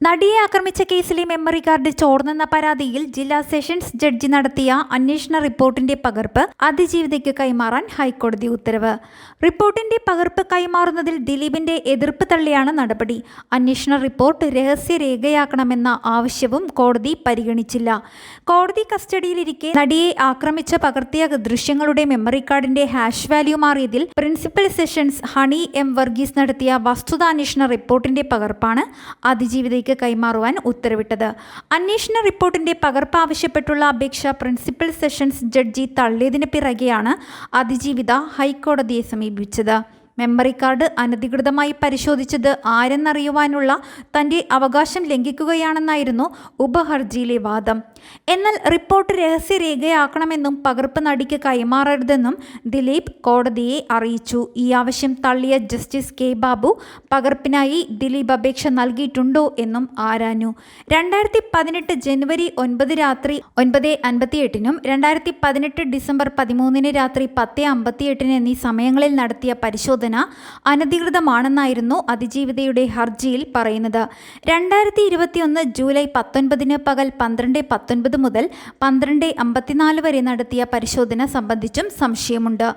നടിയെ ആക്രമിച്ച കേസിലെ മെമ്മറി കാർഡ് ചോർന്നെന്ന പരാതിയിൽ ജില്ലാ സെഷൻസ് ജഡ്ജി നടത്തിയ അന്വേഷണ റിപ്പോർട്ടിന്റെ പകർപ്പ് അതിജീവിതയ്ക്ക് കൈമാറാൻ ഹൈക്കോടതി ഉത്തരവ്. റിപ്പോർട്ടിന്റെ പകർപ്പ് കൈമാറുന്നതിൽ ദിലീപിന്റെ എതിർപ്പ് തള്ളിയാണ് നടപടി. അന്വേഷണ റിപ്പോർട്ട് രഹസ്യരേഖയാക്കണമെന്ന ആവശ്യവും കോടതി പരിഗണിച്ചില്ല. കോടതി കസ്റ്റഡിയിലിരിക്കെ നടിയെ ആക്രമിച്ച പകർത്തിയ ദൃശ്യങ്ങളുടെ മെമ്മറി കാർഡിന്റെ hash value മാറിയതിൽ principal sessions Honey M Varghese നടത്തിയ വസ്തുതാന്വേഷണ റിപ്പോർട്ടിന്റെ പകർപ്പാണ് അതിജീവിതയ്ക്ക് കൈമാറുവാൻ ഉത്തരവിട്ടത്. അന്വേഷണ റിപ്പോർട്ടിന്റെ പകർപ്പ് ആവശ്യപ്പെട്ടുള്ള അപേക്ഷ പ്രിൻസിപ്പൽ സെഷൻസ് ജഡ്ജി തള്ളിയതിന് പിറകെയാണ് അതിജീവിത ഹൈക്കോടതിയെ സമീപിച്ചത്. മെമ്മറി കാർഡ് അനധികൃതമായി പരിശോധിച്ചത് ആരെന്നറിയുവാനുള്ള തന്റെ അവകാശം ലംഘിക്കുകയാണെന്നായിരുന്നു ഉപഹർജിയിലെ വാദം. എന്നാൽ റിപ്പോർട്ട് രഹസ്യരേഖയാക്കണമെന്നും പകർപ്പ് നടിക്ക് കൈമാറരുതെന്നും ദിലീപ് കോടതിയെ അറിയിച്ചു. ഈ ആവശ്യം തള്ളിയ ജസ്റ്റിസ് കെ ബാബു പകർപ്പിനായി ദിലീപ് അപേക്ഷ നൽകിയിട്ടുണ്ടോ എന്നും ആരാഞ്ഞു. രണ്ടായിരത്തി പതിനെട്ട് ജനുവരി ഒൻപത് രാത്രി ഒൻപത് അൻപത്തിയെട്ടിനും രണ്ടായിരത്തി പതിനെട്ട് ഡിസംബർ പതിമൂന്നിന് രാത്രി പത്ത് അമ്പത്തിയെട്ടിന് എന്നീ സമയങ്ങളിൽ നടത്തിയ പരിശോധന അനധികൃതമാണെന്നായിരുന്നു അതിജീവിതയുടെ ഹർജിയിൽ പറയുന്നത്. രണ്ടായിരത്തി ഇരുപത്തിയൊന്ന് ജൂലൈ പത്തൊൻപതിന് പകൽ പന്ത്രണ്ട് പത്തൊൻപത് മുതൽ പന്ത്രണ്ട് അമ്പത്തിനാല് വരെ നടത്തിയ പരിശോധന സംബന്ധിച്ചും സംശയമുണ്ട്.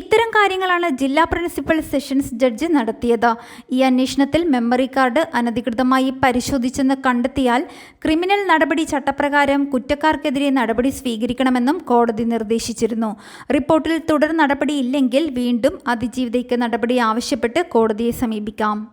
ഇത്തരം കാര്യങ്ങളാണ് ജില്ലാ പ്രിൻസിപ്പൽ സെഷൻസ് ജഡ്ജ് നടത്തിയത്. ഈ അന്വേഷണത്തിൽ മെമ്മറി കാർഡ് അനധികൃതമായി പരിശോധിച്ചെന്ന് കണ്ടെത്തിയാൽ ക്രിമിനൽ നടപടി ചട്ടപ്രകാരം കുറ്റക്കാർക്കെതിരെ നടപടി സ്വീകരിക്കണമെന്നും കോടതി നിർദ്ദേശിച്ചിരുന്നു. റിപ്പോർട്ടിൽ തുടർ നടപടിയില്ലെങ്കിൽ വീണ്ടും അതിജീവിതയ്ക്ക് നടപടി ആവശ്യപ്പെട്ട് കോടതിയെ സമീപിക്കാം